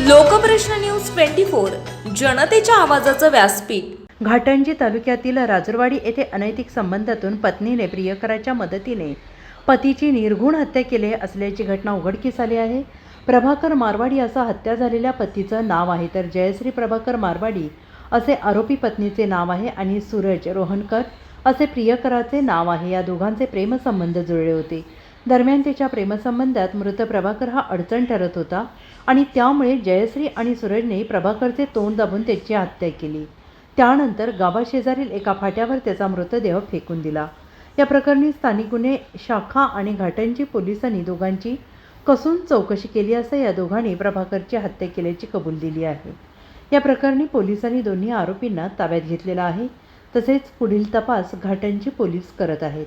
Lokprashna news twenty four जनतेच्या आवाजाचं व्यासपीठ. घाटंजी तालुक्यातील राजुरवाडी येथे अनैतिक संबंधातून पत्नीने प्रियकराच्या मदतीने पतीची निर्घुण हत्या केली असल्याची घटना उघडकीस आली आहे. प्रभाकर मारवाडी असं हत्या झालेल्या पतीचं नाव आहे तर जयश्री प्रभाकर मारवाडी असे आरोपी पत्नीचे नाव आहे आणि सूरज रोहनकर असे प्रियकराचे नाव आहे. या दोघांचे प्रेमसंबंध जुळले होते. दरम्यान त्याच्या प्रेमसंबंधात मृत प्रभाकर हा अडचण ठरत होता आणि त्यामुळे जयश्री आणि सूरजने प्रभाकरचे तोंड दाबून त्याची हत्या केली. त्यानंतर गावाशेजारील एका फाट्यावर त्याचा मृतदेह फेकून दिला. या प्रकरणी स्थानिक गुन्हे शाखा आणि घाटांची पोलिसांनी दोघांची कसून चौकशी केली असता या दोघांनी प्रभाकरची हत्या केल्याची कबूल दिली आहे. या प्रकरणी पोलिसांनी दोन्ही आरोपींना ताब्यात घेतलेला आहे. तसेच पुढील तपास घाटांची पोलीस करत आहेत.